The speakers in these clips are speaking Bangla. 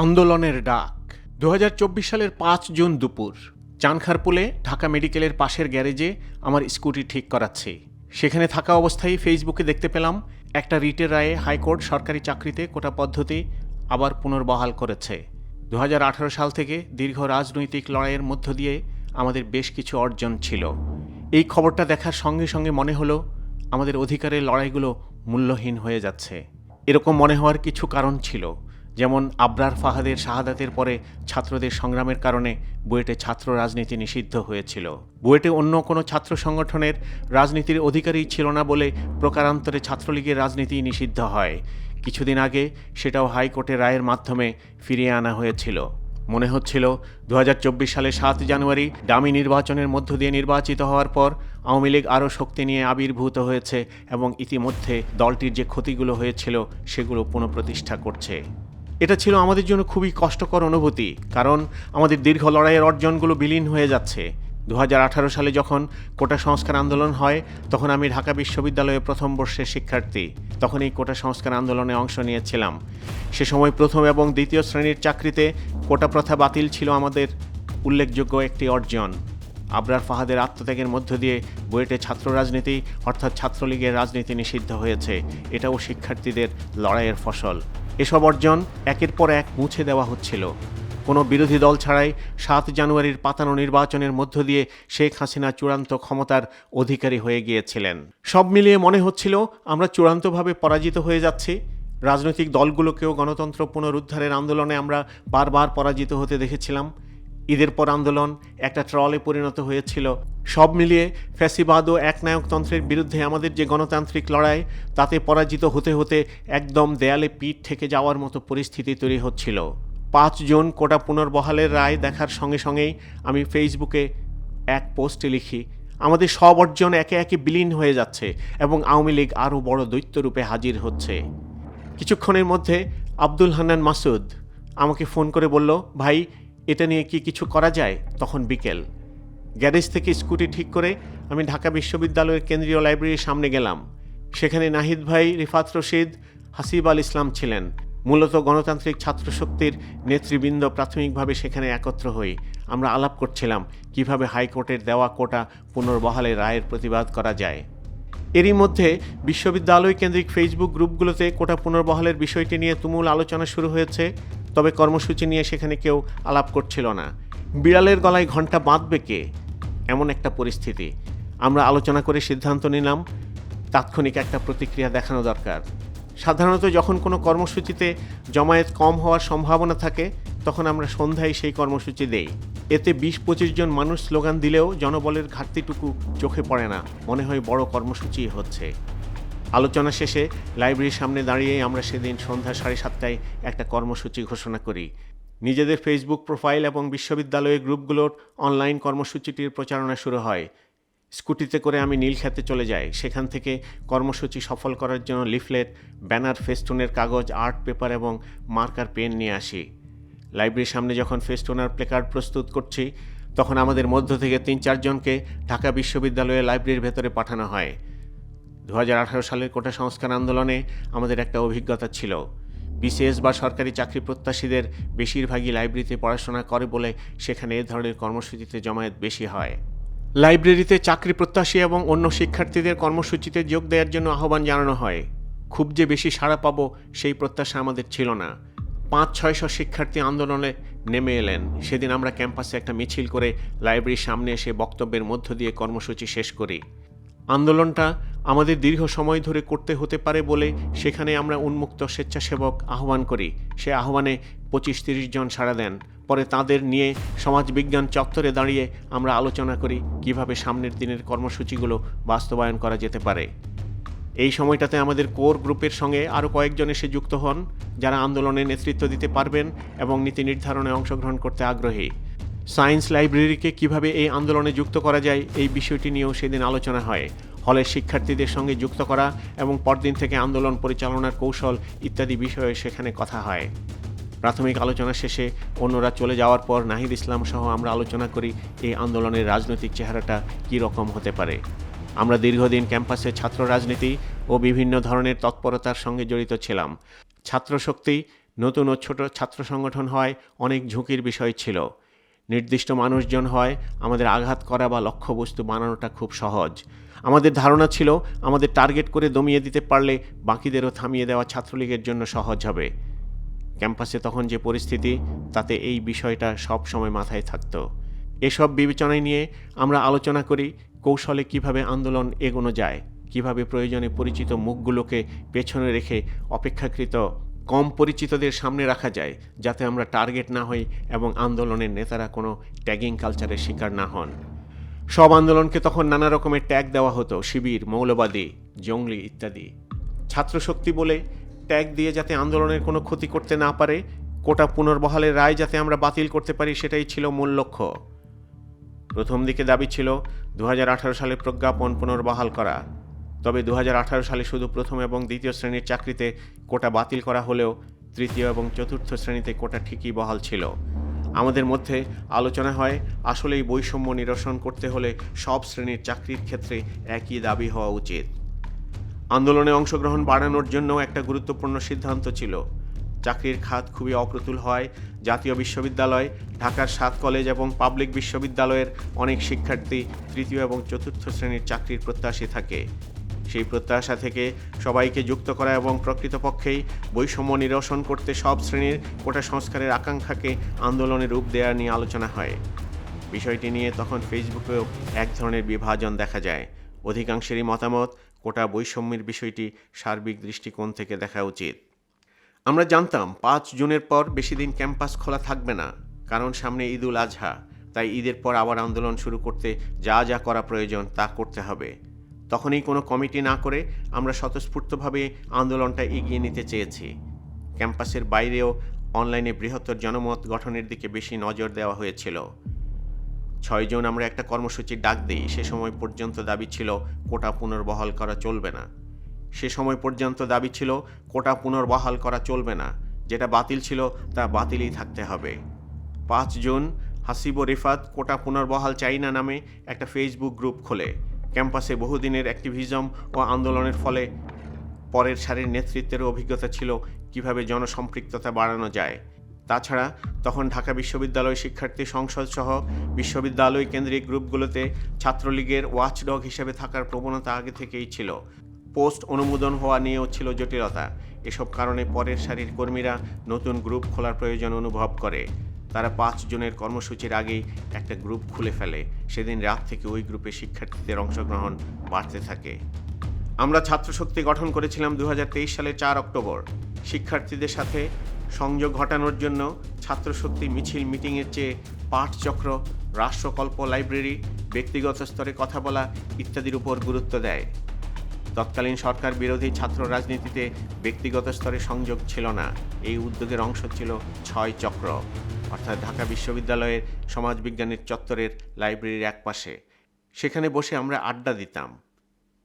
আন্দোলনের ডাক। দু হাজার চব্বিশ সালের পাঁচ জুন দুপুর, চানখারপুলে ঢাকা মেডিকেলের পাশের গ্যারেজে আমার স্কুটি ঠিক করাচ্ছি। সেখানে থাকা অবস্থায় ফেসবুকে দেখতে পেলাম, একটা রিটের রায়ে হাইকোর্ট সরকারি চাকরিতে কোটা পদ্ধতি আবার পুনর্বহাল করেছে। দু হাজার আঠারো সাল থেকে দীর্ঘ রাজনৈতিক লড়াইয়ের মধ্য দিয়ে আমাদের বেশ কিছু অর্জন ছিল। এই খবরটা দেখার সঙ্গে সঙ্গে মনে হলো, আমাদের অধিকারের লড়াইগুলো মূল্যহীন হয়ে যাচ্ছে। এরকম মনে হওয়ার কিছু কারণ ছিল। যেমন আবরার ফাহাদের শাহাদাতের পরে ছাত্রদের সংগ্রামের কারণে বুয়েটে ছাত্র রাজনীতি নিষিদ্ধ হয়েছিল। বুয়েটে অন্য কোনো ছাত্র সংগঠনের রাজনীতির অধিকারী ছিল না বলে প্রকারান্তরে ছাত্রলীগের রাজনীতি নিষিদ্ধ হয়। কিছুদিন আগে সেটাও হাইকোর্টের রায়ের মাধ্যমে ফিরিয়ে আনা হয়েছিল। মনে হচ্ছিল দু হাজার চব্বিশ সালে সাত জানুয়ারি ডামি নির্বাচনের মধ্য দিয়ে নির্বাচিত হওয়ার পর আওয়ামী লীগ আরও শক্তি নিয়ে আবির্ভূত হয়েছে এবং ইতিমধ্যে দলটির যে ক্ষতিগুলো হয়েছিল সেগুলো পুনঃপ্রতিষ্ঠা করছে। এটা ছিল আমাদের জন্য খুবই কষ্টকর অনুভূতি, কারণ আমাদের দীর্ঘ লড়াইয়ের অর্জনগুলো বিলীন হয়ে যাচ্ছে। দু হাজার আঠারো সালে যখন কোটা সংস্কার আন্দোলন হয়, তখন আমি ঢাকা বিশ্ববিদ্যালয়ে প্রথম বর্ষের শিক্ষার্থী। তখন এই কোটা সংস্কার আন্দোলনে অংশ নিয়েছিলাম। সে সময় প্রথম এবং দ্বিতীয় শ্রেণির চাকরিতে কোটা প্রথা বাতিল ছিল আমাদের উল্লেখযোগ্য একটি অর্জন। আবরার ফাহাদের আত্মত্যাগের মধ্য দিয়ে বুয়েটে ছাত্র রাজনীতি, অর্থাৎ ছাত্রলীগের রাজনীতি নিষিদ্ধ হয়েছে। এটাও শিক্ষার্থীদের লড়াইয়ের ফসল। এসব অর্জন একের পর এক মুছে দেওয়া হচ্ছিল। কোনো বিরোধী দল ছাড়াই সাত জানুয়ারির পাতানো নির্বাচনের মধ্য দিয়ে শেখ হাসিনা চূড়ান্ত ক্ষমতার অধিকারী হয়ে গিয়েছিলেন। সব মিলিয়ে মনে হচ্ছিল আমরা চূড়ান্তভাবে পরাজিত হয়ে যাচ্ছি। রাজনৈতিক দলগুলোকেও গণতন্ত্র পুনরুদ্ধারের আন্দোলনে আমরা বারবার পরাজিত হতে দেখেছিলাম। ঈদের পর আন্দোলন, একটা ট্রলে পরিণত হয়েছিল। সব মিলিয়ে ফ্যাসিবাদ ও একনায়কতন্ত্রের বিরুদ্ধে আমাদের যে গণতান্ত্রিক লড়াই, তাতে পরাজিত হতে হতে একদম দেয়ালে পিঠ থেকে যাওয়ার মতো পরিস্থিতি তৈরি হচ্ছিল। পাঁচ জন কোটা পুনর্বহালের রায় দেখার সঙ্গে সঙ্গেই আমি ফেসবুকে এক পোস্টে লিখি, আমাদের সব অর্জন একে একে বিলীন হয়ে যাচ্ছে এবং আওয়ামী লীগ আরও বড় দৈত্যরূপে হাজির হচ্ছে। কিছুক্ষণের মধ্যে আব্দুল হান্নান মাসুদ আমাকে ফোন করে বলল, ভাই এটা নিয়ে কি কিছু করা যায়? তখন বিকেল। গ্যারেজ থেকে স্কুটি ঠিক করে আমি ঢাকা বিশ্ববিদ্যালয়ের কেন্দ্রীয় লাইব্রেরির সামনে গেলাম। সেখানে নাহিদ ভাই, রিফাত রশিদ, হাসিব আল ইসলাম ছিলেন। মূলত গণতান্ত্রিক ছাত্র শক্তির নেতৃবৃন্দ প্রাথমিকভাবে সেখানে একত্র হই। আমরা আলাপ করছিলাম কীভাবে হাইকোর্টের দেওয়া কোটা পুনর্বহালের রায়ের প্রতিবাদ করা যায়। এরই মধ্যে বিশ্ববিদ্যালয় কেন্দ্রিক ফেসবুক গ্রুপগুলোতে কোটা পুনর্বহালের বিষয়টি নিয়ে তুমুল আলোচনা শুরু হয়েছে। তবে কর্মসূচি নিয়ে সেখানে কেউ আলাপ করছিল না। বিড়ালের গলায় ঘণ্টা বাঁধবে কে? এমন একটা পরিস্থিতি। আমরা আলোচনা করে সিদ্ধান্ত নিলাম, তাৎক্ষণিক একটা প্রতিক্রিয়া দেখানো দরকার। সাধারণত যখন কোনো কর্মসূচিতে জমায়েত কম হওয়ার সম্ভাবনা থাকে, তখন আমরা সন্ধ্যায় সেই কর্মসূচি দেই। এতে বিশ পঁচিশ জন মানুষ স্লোগান দিলেও জনবলের ঘাটতিটুকু চোখে পড়ে না। মনে হয় বড় কর্মসূচি হচ্ছে। আলোচনা শেষে লাইব্রেরির সামনে দাঁড়িয়েই আমরা সেদিন সন্ধ্যা সাড়ে সাতটায় একটা কর্মসূচি ঘোষণা করি। নিজেদের ফেসবুক প্রোফাইল এবং বিশ্ববিদ্যালয়ের গ্রুপগুলোর অনলাইন কর্মসূচিটির প্রচারণা শুরু হয়। স্কুটিতে করে আমি নীলক্ষেতে চলে যাই। সেখান থেকে কর্মসূচি সফল করার জন্য লিফলেট, ব্যানার, ফেস্টুনের কাগজ, আর্ট পেপার এবং মার্কার পেন নিয়ে আসি। লাইব্রেরির সামনে যখন ফেস্টুনার প্লেকার্ড প্রস্তুত করছি, তখন আমাদের মধ্য থেকে তিন চারজনকে ঢাকা বিশ্ববিদ্যালয়ের লাইব্রেরির ভেতরে পাঠানো হয়। দু হাজার আঠারো সালের কোটা সংস্কার আন্দোলনে আমাদের একটা অভিজ্ঞতা ছিল। বিসিএস বা সরকারি চাকরি প্রত্যাশীদের বেশিরভাগই লাইব্রেরিতে পড়াশোনা করে বলে সেখানে এ ধরনের কর্মসূচিতে জমায়েত বেশি হয়। লাইব্রেরিতে চাকরি প্রত্যাশী এবং অন্য শিক্ষার্থীদের কর্মসূচিতে যোগ দেওয়ার জন্য আহ্বান জানানো হয়। খুব যে বেশি সাড়া পাবো সেই প্রত্যাশা আমাদের ছিল না। পাঁচ ছয়শো শিক্ষার্থী আন্দোলনে নেমে এলেন। সেদিন আমরা ক্যাম্পাসে একটা মিছিল করে লাইব্রেরির সামনে এসে বক্তব্যের মধ্য দিয়ে কর্মসূচি শেষ করি। আন্দোলনটা আমাদের দীর্ঘ সময় ধরে করতে হতে পারে বলে সেখানে আমরা উন্মুক্ত স্বেচ্ছাসেবক আহ্বান করি। সে আহ্বানে পঁচিশ তিরিশ জন সাড়া দেন। পরে তাদের নিয়ে সমাজবিজ্ঞান চত্বরে দাঁড়িয়ে আমরা আলোচনা করি কীভাবে সামনের দিনের কর্মসূচিগুলো বাস্তবায়ন করা যেতে পারে। এই সময়টাতে আমাদের কোর গ্রুপের সঙ্গে আরও কয়েকজন এসে যুক্ত হন, যারা আন্দোলনে নেতৃত্ব দিতে পারবেন এবং নীতি নির্ধারণে অংশগ্রহণ করতে আগ্রহী। সায়েন্স লাইব্রেরিকে কীভাবে এই আন্দোলনে যুক্ত করা যায় এই বিষয়টি নিয়েও সেদিন আলোচনা হয়। হলের শিক্ষার্থীদের সঙ্গে যুক্ত করা এবং পরদিন থেকে আন্দোলন পরিচালনার কৌশল ইত্যাদি বিষয়ে সেখানে কথা হয়। প্রাথমিক আলোচনা শেষে অন্যরা চলে যাওয়ার পর নাহিদ ইসলাম সহ আমরা আলোচনা করি এই আন্দোলনের রাজনৈতিক চেহারাটা কী রকম হতে পারে। আমরা দীর্ঘদিন ক্যাম্পাসে ছাত্র রাজনীতি ও বিভিন্ন ধরনের তৎপরতার সঙ্গে জড়িত ছিলাম। ছাত্রশক্তি, নতুন ও ছোট ছাত্র সংগঠন হয় অনেক ঝুঁকির বিষয় ছিল। নির্দিষ্ট মানুষজন হয়, আমাদের আঘাত করা বা লক্ষ্যবস্তু বানানোটা খুব সহজ। আমাদের ধারণা ছিল, আমাদের টার্গেট করে দমিয়ে দিতে পারলে বাকিদেরও থামিয়ে দেওয়া ছাত্রলীগের জন্য সহজ হবে। ক্যাম্পাসে তখন যে পরিস্থিতি, তাতে এই বিষয়টা সব সময় মাথায় থাকতো। এসব বিবেচনায় নিয়ে আমরা আলোচনা করি, কৌশলে কীভাবে আন্দোলন এগোনো যায়, কীভাবে প্রয়োজনে পরিচিত মুখগুলোকে পেছনে রেখে অপেক্ষাকৃত কম পরিচিতদের সামনে রাখা যায়, যাতে আমরা টার্গেট না হই এবং আন্দোলনের নেতারা কোনো ট্যাগিং কালচারের শিকার না হন। সব আন্দোলনকে তখন নানা রকমের ট্যাগ দেওয়া হতো, শিবির, মৌলবাদী, জঙ্গলি ইত্যাদি। ছাত্রশক্তি বলে ট্যাগ দিয়ে যাতে আন্দোলনের কোনো ক্ষতি করতে না পারে, কোটা পুনর্বহালের রায় যাতে আমরা বাতিল করতে পারি সেটাই ছিল মূল লক্ষ্য। প্রথম দিকে দাবি ছিল দু হাজার আঠারো সালে প্রজ্ঞাপন পুনর্বহাল করা। তবে দু হাজার আঠারো সালে শুধু প্রথম এবং দ্বিতীয় শ্রেণির চাকরিতে কোটা বাতিল করা হলেও তৃতীয় এবং চতুর্থ শ্রেণীতে কোটা ঠিকই বহাল ছিল। আমাদের মধ্যে আলোচনা হয় আসলে এই বৈষম্য নিরসন করতে হলে সব শ্রেণির চাকরির ক্ষেত্রে একই দাবি হওয়া উচিত। আন্দোলনে অংশগ্রহণ বাড়ানোর জন্য একটা গুরুত্বপূর্ণ সিদ্ধান্ত ছিল। চাকরির খাত খুবই অপ্রতুল হয় জাতীয় বিশ্ববিদ্যালয়, ঢাকার সাত কলেজ এবং পাবলিক বিশ্ববিদ্যালয়ের অনেক শিক্ষার্থী তৃতীয় এবং চতুর্থ শ্রেণির চাকরির প্রত্যাশী থাকে। সেই প্রত্যাশা থেকে সবাইকে যুক্ত করা এবং প্রকৃতপক্ষেই বৈষম্য নিরসন করতে সব শ্রেণির কোটা সংস্কারের আকাঙ্ক্ষাকে আন্দোলনের রূপ দেওয়া নিয়ে আলোচনা হয়। বিষয়টি নিয়ে তখন ফেসবুকেও এক ধরনের বিভাজন দেখা যায়। অধিকাংশেরই মতামত, কোটা বৈষম্যের বিষয়টি সার্বিক দৃষ্টিকোণ থেকে দেখা উচিত। আমরা জানতাম, পাঁচ জুনের পর বেশি দিন ক্যাম্পাস খোলা থাকবে না, কারণ সামনে ঈদুল আজহা। তাই ঈদের পর আবার আন্দোলন শুরু করতে যা যা করা প্রয়োজন তা করতে হবে। তখনই কোনো কমিটি না করে আমরা স্বতঃস্ফূর্তভাবে আন্দোলনটা এগিয়ে নিতে চেয়েছি। ক্যাম্পাসের বাইরেও অনলাইনে বৃহত্তর জনমত গঠনের দিকে বেশি নজর দেওয়া হয়েছিল। ছয়জন আমরা একটা কর্মসূচির ডাক দিই, সে সময় পর্যন্ত দাবি ছিল কোটা পুনর্বহাল করা চলবে না। সে সময় পর্যন্ত দাবি ছিল কোটা পুনর্বহাল করা চলবে না। যেটা বাতিল ছিল তা বাতিলই থাকতে হবে। পাঁচ জুন হাসিব রিফাত কোটা পুনর্বহাল চাই না নামে একটা ফেসবুক গ্রুপ খোলে। ক্যাম্পাসে বহুদিনের অ্যাক্টিভিজম ও আন্দোলনের ফলে পরের সারির নেতৃত্বের অভিজ্ঞতা ছিল কীভাবে জনসম্পৃক্ততা বাড়ানো যায়। তাছাড়া, তখন ঢাকা বিশ্ববিদ্যালয় শিক্ষার্থী সংসদ সহ বিশ্ববিদ্যালয় কেন্দ্রিক গ্রুপগুলোতে ছাত্রলীগের ওয়াচডগ হিসেবে থাকার প্রবণতা আগে থেকেই ছিল। পোস্ট অনুমোদন হওয়া নিয়েও ছিল জটিলতা। এসব কারণে পরের সারির কর্মীরা নতুন গ্রুপ খোলার প্রয়োজন অনুভব করে। তারা পাঁচ জনের কর্মসূচির আগেই একটা গ্রুপ খুলে ফেলে। সেদিন রাত থেকে ওই গ্রুপে শিক্ষার্থীদের অংশগ্রহণ বাড়তে থাকে। আমরা ছাত্রশক্তি গঠন করেছিলাম দু সালের চার অক্টোবর। শিক্ষার্থীদের সাথে সংযোগ ঘটানোর জন্য ছাত্রশক্তি মিছিল মিটিংয়ের চেয়ে পাঠচক্র, রাষ্ট্রকল্প, লাইব্রেরি, ব্যক্তিগত স্তরে কথা বলা ইত্যাদির উপর গুরুত্ব দেয়। তৎকালীন সরকার বিরোধী ছাত্র রাজনীতিতে ব্যক্তিগত স্তরে সংযোগ ছিল না। এই উদ্যোগের অংশ ছিল ছয় চক্র, অর্থাৎ ঢাকা বিশ্ববিদ্যালয়ের সমাজবিজ্ঞানের চত্বরের লাইব্রেরির একপাশে। সেখানে বসে আমরা আড্ডা দিতাম।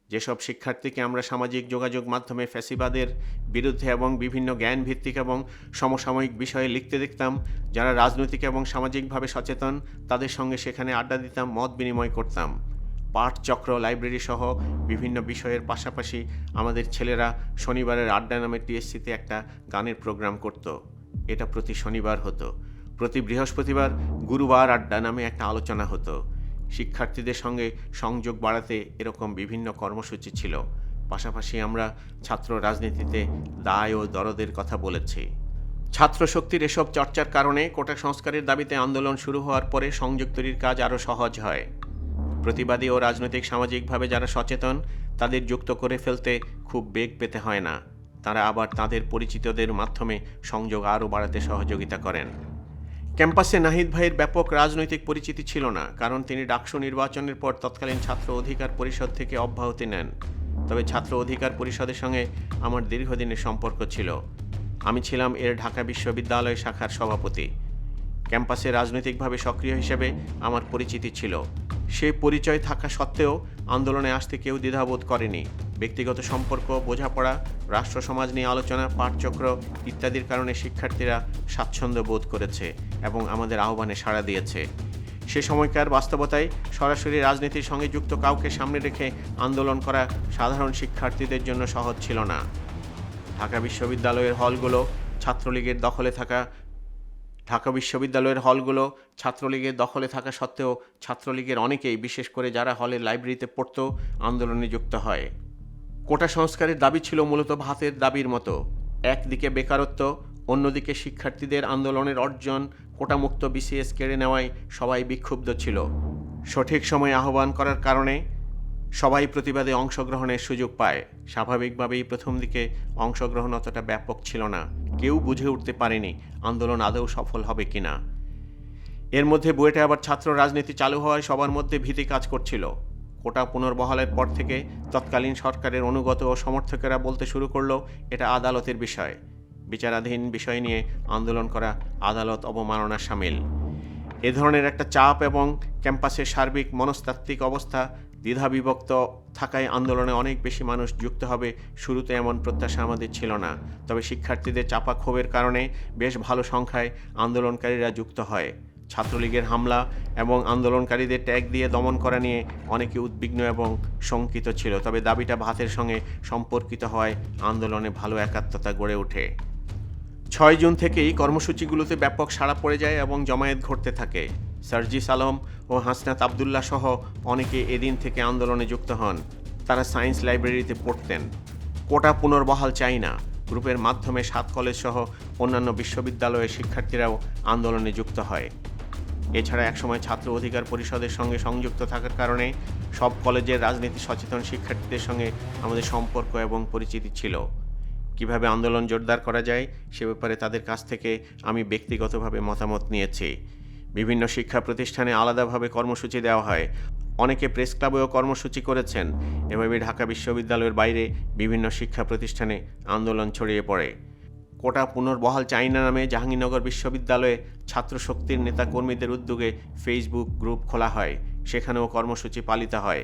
যেসব শিক্ষার্থীকে আমরা সামাজিক যোগাযোগ মাধ্যমে ফ্যাসিবাদের বিরুদ্ধে এবং বিভিন্ন জ্ঞান ভিত্তিক এবং সমসাময়িক বিষয়ে লিখতে দেখতাম, যারা রাজনৈতিক এবং সামাজিকভাবে সচেতন, তাদের সঙ্গে সেখানে আড্ডা দিতাম, মত বিনিময় করতাম। পাঠচক্র লাইব্রেরি সহ বিভিন্ন বিষয়ের পাশাপাশি আমাদের ছেলেরা শনিবারের আড্ডা নামে টিএসসিতে একটা গানের প্রোগ্রাম করত। এটা প্রতি শনিবার হতো। প্রতি বৃহস্পতিবার গুরুবার আড্ডা নামে একটা আলোচনা হতো। শিক্ষার্থীদের সঙ্গে সংযোগ বাড়াতে এরকম বিভিন্ন কর্মসূচি ছিল। পাশাপাশি আমরা ছাত্র রাজনীতিতে দায় ও দরদের কথা বলেছি। ছাত্র শক্তির এসব চর্চার কারণে কোটা সংস্কারের দাবিতে আন্দোলন শুরু হওয়ার পরে সংযোগ তৈরির কাজ আরও সহজ হয়। প্রতিবাদী ও রাজনৈতিক সামাজিকভাবে যারা সচেতন, তাদের যুক্ত করে ফেলতে খুব বেগ পেতে হয় না। তারা আবার তাদের পরিচিতদের মাধ্যমে সংযোগ আরও বাড়াতে সহযোগিতা করেন। ক্যাম্পাসে নাহিদ ভাইয়ের ব্যাপক রাজনৈতিক পরিচিতি ছিল না, কারণ তিনি ডাকসু নির্বাচনের পর তৎকালীন ছাত্র অধিকার পরিষদ থেকে অব্যাহতি নেন। তবে ছাত্র অধিকার পরিষদের সঙ্গে আমার দীর্ঘদিনের সম্পর্ক ছিল। আমি ছিলাম এর ঢাকা বিশ্ববিদ্যালয় শাখার সভাপতি। ক্যাম্পাসে রাজনৈতিকভাবে সক্রিয় হিসেবে আমার পরিচিতি ছিল। সে পরিচয় থাকা সত্ত্বেও আন্দোলনে আসতে কেউ দ্বিধাবোধ করেনি। ব্যক্তিগত সম্পর্ক, বোঝাপড়া রাষ্ট্র সমাজ নিয়ে আলোচনা, পাঠচক্র ইত্যাদির কারণে শিক্ষার্থীরা স্বাচ্ছন্দ্য বোধ করেছে এবং আমাদের আহ্বানে সাড়া দিয়েছে। সে সময়কার বাস্তবতায় সরাসরি রাজনীতির সঙ্গে যুক্ত কাউকে সামনে রেখে আন্দোলন করা সাধারণ শিক্ষার্থীদের জন্য সহজ ছিল না। ঢাকা বিশ্ববিদ্যালয়ের হলগুলো ছাত্রলীগের দখলে থাকা ঢাকা বিশ্ববিদ্যালয়ের হলগুলো ছাত্রলীগের দখলে থাকা সত্ত্বেও ছাত্রলীগের অনেকেই, বিশেষ করে যারা হলের লাইব্রেরিতে পড়তো, আন্দোলনে যুক্ত হয়। কোটা সংস্কারের দাবি ছিল মূলত ভাতের দাবির মতো। একদিকে বেকারত্ব, অন্যদিকে শিক্ষার্থীদের আন্দোলনের অর্জন, কোটামুক্ত বিসিএস কেড়ে নেওয়ায় সবাই বিক্ষুব্ধ ছিল। সঠিক সময়ে আহ্বান করার কারণে সবাই প্রতিবাদে অংশগ্রহণের সুযোগ পায়। স্বাভাবিকভাবেই প্রথম দিকে অংশগ্রহণ অতটা ব্যাপক ছিল না। কেউ বুঝে উঠতে পারেনি আন্দোলন আদৌ সফল হবে কিনা। এর মধ্যে বুয়েটে আবার ছাত্র রাজনীতি চালু হওয়ায় সবার মধ্যে ভীতি কাজ করছিল। কোটা পুনর্বহালের পর থেকে তৎকালীন সরকারের অনুগত ও সমর্থকেরা বলতে শুরু করল, এটা আদালতের বিষয়। বিচারাধীন বিষয় নিয়ে আন্দোলন করা আদালত অবমাননার সামিল। এ ধরনের একটা চাপ এবং ক্যাম্পাসের সার্বিক মনস্তাত্ত্বিক অবস্থা দ্বিধাবিভক্ত থাকায় আন্দোলনে অনেক বেশি মানুষ যুক্ত হবে, শুরুতে এমন প্রত্যাশা আমাদের ছিল না। তবে শিক্ষার্থীদের চাপা ক্ষোভের কারণে বেশ ভালো সংখ্যায় আন্দোলনকারীরা যুক্ত হয়। ছাত্রলীগের হামলা এবং আন্দোলনকারীদের ট্যাগ দিয়ে দমন করা নিয়ে অনেকে উদ্বিগ্ন এবং শঙ্কিত ছিল, তবে দাবিটা ভাতের সঙ্গে সম্পর্কিত হওয়ায় আন্দোলনে ভালো একাত্মতা গড়ে ওঠে। ছয় জুন থেকেই কর্মসূচিগুলোতে ব্যাপক সাড়া পড়ে যায় এবং জমায়েত ঘটতে থাকে। সার্জিস আলম ও হাসনাত আবদুল্লাহ সহ অনেকে এদিন থেকে আন্দোলনে যুক্ত হন। তারা সায়েন্স লাইব্রেরিতে পড়তেন। কোটা পুনর্বহাল চাই না। গ্রুপের মাধ্যমে সাত কলেজ সহ অন্যান্য বিশ্ববিদ্যালয়ের শিক্ষার্থীরাও আন্দোলনে যুক্ত হয়। এছাড়া একসময় ছাত্র অধিকার পরিষদের সঙ্গে সংযুক্ত থাকার কারণে সব কলেজের রাজনীতি সচেতন শিক্ষার্থীদের সঙ্গে আমাদের সম্পর্ক এবং পরিচিতি ছিল। কীভাবে আন্দোলন জোরদার করা যায় সে ব্যাপারে তাদের কাছ থেকে আমি ব্যক্তিগতভাবে মতামত নিয়েছি। বিভিন্ন শিক্ষা প্রতিষ্ঠানে আলাদাভাবে কর্মসূচি দেওয়া হয়। অনেকে প্রেস ক্লাবেও কর্মসূচি করেছেন। এভাবে ঢাকা বিশ্ববিদ্যালয়ের বাইরে বিভিন্ন শিক্ষা প্রতিষ্ঠানে আন্দোলন ছড়িয়ে পড়ে। কোটা পুনর্বহাল চাইনা নামে জাহাঙ্গীরনগর বিশ্ববিদ্যালয়ে ছাত্র শক্তির নেতা কর্মীদের উদ্যোগে ফেসবুক গ্রুপ খোলা হয়। সেখানেও কর্মসূচি পালিত হয়।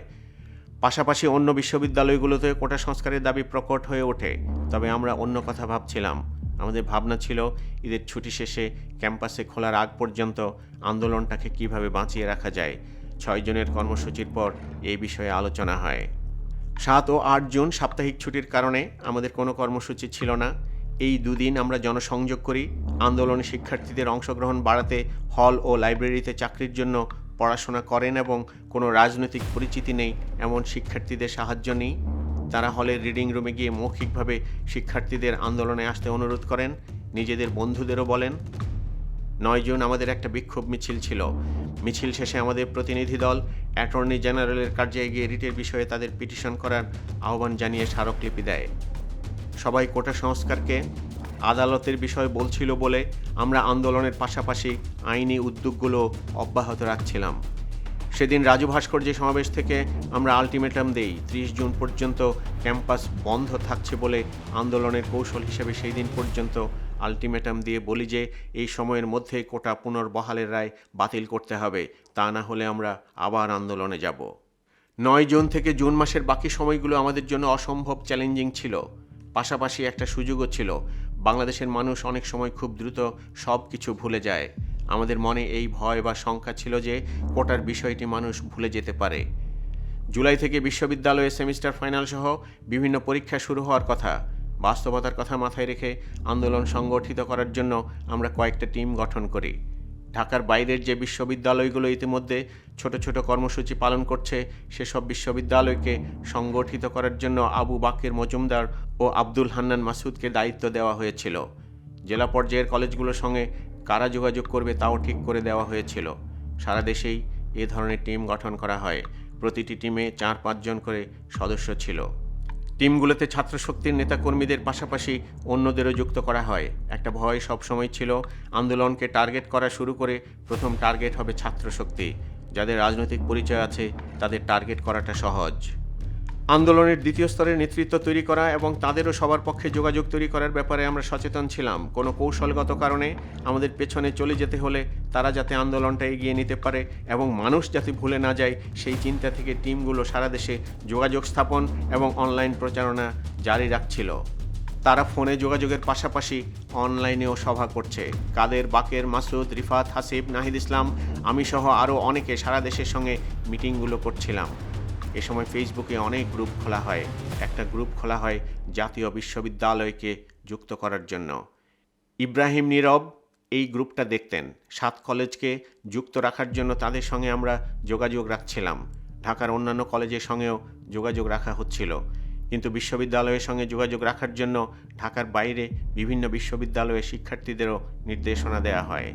পাশাপাশি অন্য বিশ্ববিদ্যালয়গুলোতে কোটা সংস্কারের দাবি প্রকট হয়ে ওঠে। তবে আমরা অন্য কথা ভাবছিলাম। আমাদের ভাবনা ছিল ঈদের ছুটি শেষে ক্যাম্পাসে খোলার আগ পর্যন্ত আন্দোলনটাকে কীভাবে বাঁচিয়ে রাখা যায়, ছয় জনের কর্মসূচির পর এই বিষয়ে আলোচনা হয়। সাত ও আট জুন সাপ্তাহিক ছুটির কারণে আমাদের কোনো কর্মসূচি ছিল না। এই দুদিন আমরা জনসংযোগ করি, আন্দোলনে শিক্ষার্থীদের অংশগ্রহণ বাড়াতে হল ও লাইব্রেরিতে চাকরির জন্য পড়াশোনা করেন এবং কোনো রাজনৈতিক পরিচিতি নেই, এমন শিক্ষার্থীদের সাহায্য নিই। তারা হলের রিডিং রুমে গিয়ে মৌখিকভাবে শিক্ষার্থীদের আন্দোলনে আসতে অনুরোধ করেন। নিজেদের বন্ধুদেরও বলেন, নয় জুন আমাদের একটা বিক্ষোভ মিছিল ছিল। মিছিল শেষে আমাদের প্রতিনিধি দল, অ্যাটর্নি জেনারেলের কার্যালয়ে গিয়ে রিটের বিষয়ে তাদের পিটিশন করার আহ্বান জানিয়ে স্মারকলিপি দেয়। সবাই কোটা সংস্কারকে আদালতের বিষয় বলছিল বলে আমরা আন্দোলনের পাশাপাশি আইনি উদ্যোগগুলো অব্যাহত রাখছিলাম। সেদিন রাজু ভাস্কর্য সমাবেশ থেকে আমরা আলটিমেটাম দেই, ত্রিশ জুন পর্যন্ত ক্যাম্পাস বন্ধ থাকছে বলে আন্দোলনের কৌশল হিসেবে সেই দিন পর্যন্ত আলটিমেটাম দিয়ে বলি যে, এই সময়ের মধ্যে কোটা পুনর্বহালের রায় বাতিল করতে হবে, তা না হলে আমরা আবার আন্দোলনে যাব। নয় জুন থেকে জুন মাসের বাকি সময়গুলো আমাদের জন্য অসম্ভব চ্যালেঞ্জিং ছিল। পাশাপাশি একটা সুযোগও ছিল। বাংলাদেশের মানুষ অনেক সময় খুব দ্রুত সব কিছু ভুলে যায়। আমাদের মনে এই ভয় বা শঙ্কা ছিল যে কোটার বিষয়টি মানুষ ভুলে যেতে পারে। জুলাই থেকে বিশ্ববিদ্যালয়ে সেমিস্টার ফাইনাল সহ বিভিন্ন পরীক্ষা শুরু হওয়ার কথা। বাস্তবতার কথা মাথায় রেখে আন্দোলন সংগঠিত করার জন্য আমরা কয়েকটা টিম গঠন করি। ঢাকার বাইরের যে বিশ্ববিদ্যালয়গুলো ইতিমধ্যে ছোট ছোট কর্মসূচি পালন করছে, সেসব বিশ্ববিদ্যালয়কে সংগঠিত করার জন্য আবু বাকের মজুমদার ও আব্দুল হান্নান মাসুদকে দায়িত্ব দেওয়া হয়েছিল। জেলা পর্যায়ের কলেজগুলোর সঙ্গে কারা যোগাযোগ করবে তাও ঠিক করে দেওয়া হয়েছিল। সারা দেশেই এ ধরনের টিম গঠন করা হয়। প্রতিটি টিমে চার পাঁচজন করে সদস্য ছিল। টিমগুলোতে ছাত্রশক্তির নেতাকর্মীদের পাশাপাশি অন্যদেরও যুক্ত করা হয়। একটা ভয় সবসময় ছিল, আন্দোলনকে টার্গেট করা শুরু করে প্রথম টার্গেট হবে ছাত্রশক্তি। যাদের রাজনৈতিক পরিচয় আছে, তাদের টার্গেট করাটা সহজ। আন্দোলনের দ্বিতীয় স্তরের নেতৃত্ব তৈরি করা এবং তাদেরও সবার পক্ষে যোগাযোগ তৈরি করার ব্যাপারে আমরা সচেতন ছিলাম। কোনো কৌশলগত কারণে আমাদের পেছনে চলে যেতে হলে তারা যাতে আন্দোলনটা এগিয়ে নিতে পারে এবং মানুষ যাতে ভুলে না যায়, সেই চিন্তা থেকে টিমগুলো সারা দেশে যোগাযোগ স্থাপন এবং অনলাইন প্রচারণা জারি রাখছিল। তারা ফোনে যোগাযোগের পাশাপাশি অনলাইনেও সভা করছে। কাদের, বাকের, মাসুদ, রিফাত, হাসিব, নাহিদ ইসলাম, আমি সহ আরও অনেকে সারা দেশের সঙ্গে মিটিংগুলো করছিলাম। এ সময় ফেসবুকে অনেক গ্রুপ খোলা হয়। একটা গ্রুপ খোলা হয় জাতীয় বিশ্ববিদ্যালয়কে যুক্ত করার জন্য। ইব্রাহিম নীরব এই গ্রুপটা দেখতেন। সাত কলেজকে যুক্ত রাখার জন্য তাদের সঙ্গে আমরা যোগাযোগ রাখছিলাম। ঢাকার অন্যান্য কলেজের সঙ্গেও যোগাযোগ রাখা হচ্ছিল। কিন্তু বিশ্ববিদ্যালয়ের সঙ্গে যোগাযোগ রাখার জন্য ঢাকার বাইরে বিভিন্ন বিশ্ববিদ্যালয়ের শিক্ষার্থীদেরও নির্দেশনা দেওয়া হয়।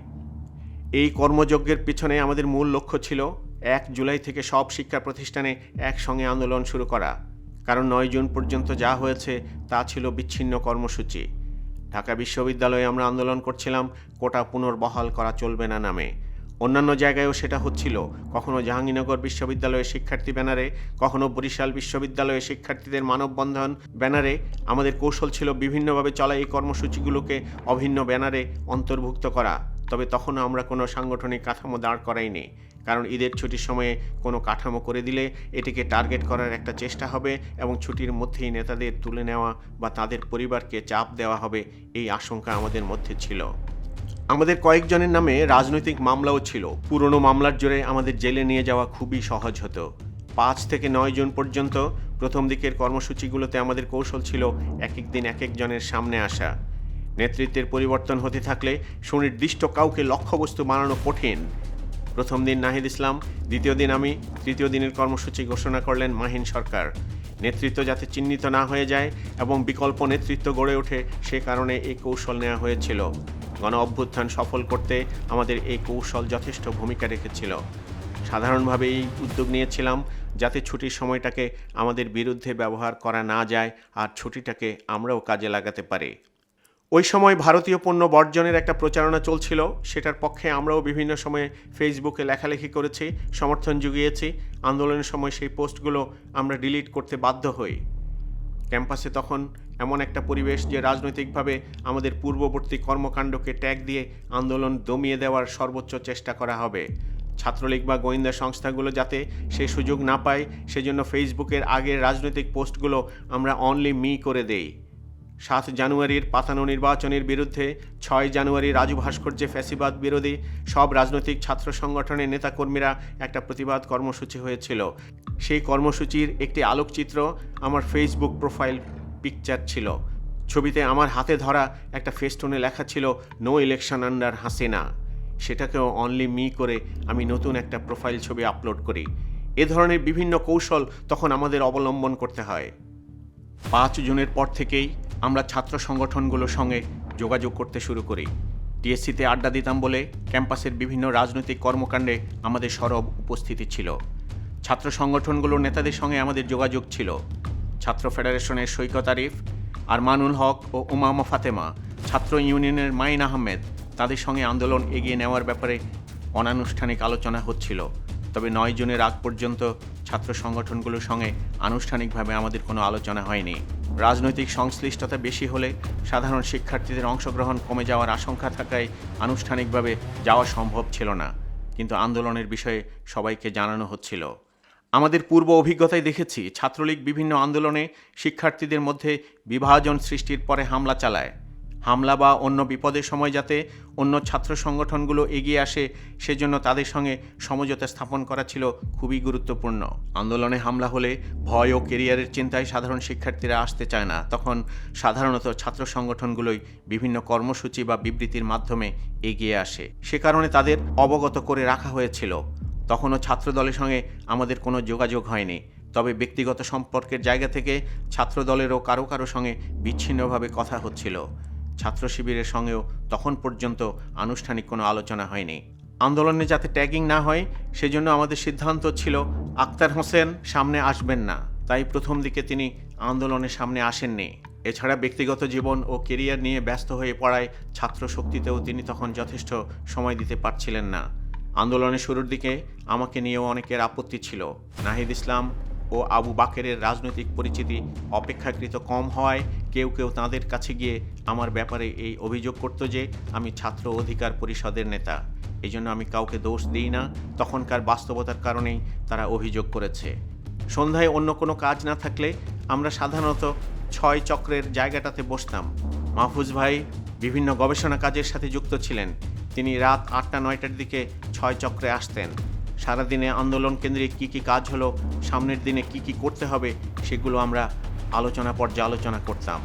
এই কর্মযজ্ঞের পিছনে আমাদের মূল লক্ষ্য ছিল এক জুলাই থেকে সব শিক্ষা প্রতিষ্ঠানে একসঙ্গে আন্দোলন শুরু করা। কারণ নয় জুন পর্যন্ত যা হয়েছে, তা ছিল বিচ্ছিন্ন কর্মসূচি। ঢাকা বিশ্ববিদ্যালয়ে আমরা আন্দোলন করছিলাম, কোটা পুনর্বহাল করা চলবে না নামে। অন্যান্য জায়গায়ও সেটা হচ্ছিল। কখনো জাহাঙ্গীরনগর বিশ্ববিদ্যালয়ের শিক্ষার্থী ব্যানারে, কখনো বরিশাল বিশ্ববিদ্যালয়ের শিক্ষার্থীদের মানববন্ধন ব্যানারে। আমাদের কৌশল ছিল বিভিন্নভাবে চলা এই কর্মসূচিগুলোকে অভিন্ন ব্যানারে অন্তর্ভুক্ত করা। তবে তখনও আমরা কোনো সাংগঠনিক কাঠামো দাঁড় করাইনি। কারণ ঈদের ছুটির সময়ে কোনো কাঠামো করে দিলে এটিকে টার্গেট করার একটা চেষ্টা হবে এবং ছুটির মধ্যেই নেতাদের তুলে নেওয়া বা তাদের পরিবারকে চাপ দেওয়া হবে এই আশঙ্কা আমাদের মধ্যে ছিল। আমাদের কয়েকজনের নামে রাজনৈতিক মামলাও ছিল। পুরনো মামলার জোরে আমাদের জেলে নিয়ে যাওয়া খুবই সহজ হতো। পাঁচ থেকে নয় জন পর্যন্ত প্রথম দিকের কর্মসূচিগুলোতে আমাদের কৌশল ছিল এক এক দিন এক একজনের সামনে আসা। নেতৃত্বের পরিবর্তন হতে থাকলে সুনির্দিষ্ট কাউকে লক্ষ্যবস্তু বানানো কঠিন। প্রথম দিন নাহিদ ইসলাম, দ্বিতীয় দিন আমি, তৃতীয় দিনের কর্মসূচি ঘোষণা করলেন মাহিন সরকার। নেতৃত্ব যাতে চিহ্নিত না হয়ে যায় এবং বিকল্প নেতৃত্ব গড়ে ওঠে, সে কারণে এই কৌশল নেওয়া হয়েছিল। গণ অভ্যুত্থান সফল করতে আমাদের এই কৌশল যথেষ্ট ভূমিকা রেখেছিল। সাধারণভাবে এই উদ্যোগ নিয়েছিলাম যাতে ছুটির সময়টাকে আমাদের বিরুদ্ধে ব্যবহার করা না যায় আর ছুটিটাকে আমরাও কাজে লাগাতে পারি। ওই সময় ভারতীয় পণ্য বর্জনের একটা প্রচারণা চলছিল, সেটার পক্ষে আমরাও বিভিন্ন সময়ে ফেসবুকে লেখালেখি করেছি, সমর্থন জুগিয়েছি, আন্দোলনের সময় সেই পোস্টগুলো আমরা ডিলিট করতে বাধ্য হই। ক্যাম্পাসে তখন এমন একটা পরিবেশ যে রাজনৈতিকভাবে আমাদের পূর্ববর্তী কর্মকাণ্ডকে ট্যাগ দিয়ে আন্দোলন দমিয়ে দেওয়ার সর্বোচ্চ চেষ্টা করা হবে। ছাত্রলীগ বা গোয়েন্দা সংস্থাগুলো যাতে সেই সুযোগ না পায়, সেজন্য ফেসবুকের আগের রাজনৈতিক পোস্টগুলো আমরা অনলি মি করে দেই। সাত জানুয়ারির পাতানো নির্বাচনের বিরুদ্ধে ছয় জানুয়ারি রাজু ভাস্কর্যে ফ্যাসিবাদ বিরোধী সব রাজনৈতিক ছাত্র সংগঠনের নেতাকর্মীরা একটা প্রতিবাদ কর্মসূচি হয়েছিল। সেই কর্মসূচির একটি আলোকচিত্র আমার ফেসবুক প্রোফাইল পিকচার ছিল। ছবিতে আমার হাতে ধরা একটা ফেস্টুনে লেখা ছিল, নো ইলেকশন আন্ডার হাসিনা। সেটাকেও অনলি মি করে আমি নতুন একটা প্রোফাইল ছবি আপলোড করি। এ ধরনের বিভিন্ন কৌশল তখন আমাদের অবলম্বন করতে হয়। পাঁচ জুনের পর থেকেই আমরা ছাত্র সংগঠনগুলোর সঙ্গে যোগাযোগ করতে শুরু করি। টিএসসিতে আড্ডা দিতাম বলে ক্যাম্পাসের বিভিন্ন রাজনৈতিক কর্মকাণ্ডে আমাদের সরব উপস্থিতি ছিল। ছাত্র সংগঠনগুলোর নেতাদের সঙ্গে আমাদের যোগাযোগ ছিল। ছাত্র ফেডারেশনের সৈকত আরিফ আর মানুল হক ও উমামা ফাতেমা, ছাত্র ইউনিয়নের মাইন আহমেদ, তাদের সঙ্গে আন্দোলন এগিয়ে নেওয়ার ব্যাপারে অনানুষ্ঠানিক আলোচনা হচ্ছিল। তবে নয় জনের আগ পর্যন্ত ছাত্র সংগঠনগুলোর সঙ্গে আনুষ্ঠানিকভাবে আমাদের কোনো আলোচনা হয়নি। রাজনৈতিক সংশ্লিষ্টতা বেশি হলে সাধারণ শিক্ষার্থীদের অংশগ্রহণ কমে যাওয়ার আশঙ্কা থাকায় আনুষ্ঠানিকভাবে যাওয়া সম্ভব ছিল না। কিন্তু আন্দোলনের বিষয়ে সবাইকে জানানো হচ্ছিল। আমাদের পূর্ব অভিজ্ঞতায় দেখেছি, ছাত্রলীগ বিভিন্ন আন্দোলনে শিক্ষার্থীদের মধ্যে বিভাজন সৃষ্টির পরে হামলা চালায়। হামলা বা অন্য বিপদের সময় যাতে অন্য ছাত্র সংগঠনগুলো এগিয়ে আসে, সেজন্য তাদের সঙ্গে সমঝোতা স্থাপন করা ছিল খুবই গুরুত্বপূর্ণ। আন্দোলনে হামলা হলে ভয় ও কেরিয়ারের চিন্তায় সাধারণ শিক্ষার্থীরা আসতে চায় না। তখন সাধারণত ছাত্র সংগঠনগুলোই বিভিন্ন কর্মসূচি বা বিবৃতির মাধ্যমে এগিয়ে আসে। সে কারণে তাদের অবগত করে রাখা হয়েছিল। তখনও ছাত্রদলের সঙ্গে আমাদের কোনো যোগাযোগ হয়নি। তবে ব্যক্তিগত সম্পর্কের জায়গা থেকে ছাত্রদলেরও কারও কারও সঙ্গে বিচ্ছিন্নভাবে কথা হচ্ছিল। ছাত্র শিবিরের সঙ্গেও তখন পর্যন্ত আনুষ্ঠানিক কোনো আলোচনা হয়নি। আন্দোলনে যাতে ট্যাগিং না হয়, সেজন্য আমাদের সিদ্ধান্ত ছিল, আক্তার হোসেন সামনে আসবেন না। তাই প্রথম দিকে তিনি আন্দোলনের সামনে আসেননি। এছাড়া ব্যক্তিগত জীবন ও কেরিয়ার নিয়ে ব্যস্ত হয়ে পড়ায় ছাত্র শক্তিতেও তিনি তখন যথেষ্ট সময় দিতে পারছিলেন না। আন্দোলনের শুরুর দিকে আমাকে নিয়েও অনেকের আপত্তি ছিল। নাহিদ ইসলাম ও আবু বাকেরের রাজনৈতিক পরিচিতি অপেক্ষাকৃত কম হওয়ায় কেউ কেউ তাঁদের কাছে গিয়ে আমার ব্যাপারে এই অভিযোগ করত যে, আমি ছাত্র অধিকার পরিষদের নেতা। এই জন্য আমি কাউকে দোষ দিই না। তখনকার বাস্তবতার কারণেই তারা অভিযোগ করেছে। সন্ধ্যায় অন্য কোনো কাজ না থাকলে আমরা সাধারণত ছয় চক্রের জায়গাটাতে বসতাম। মাহফুজ ভাই বিভিন্ন গবেষণা কাজের সাথে যুক্ত ছিলেন। তিনি রাত আটটা, নয়টার দিকে ছয় চক্রে আসতেন। সারাদিনে আন্দোলন কেন্দ্রে কী কী কাজ হলো, সামনের দিনে কি কি করতে হবে, সেগুলো আমরা আলোচনা পর্যালোচনা করতাম।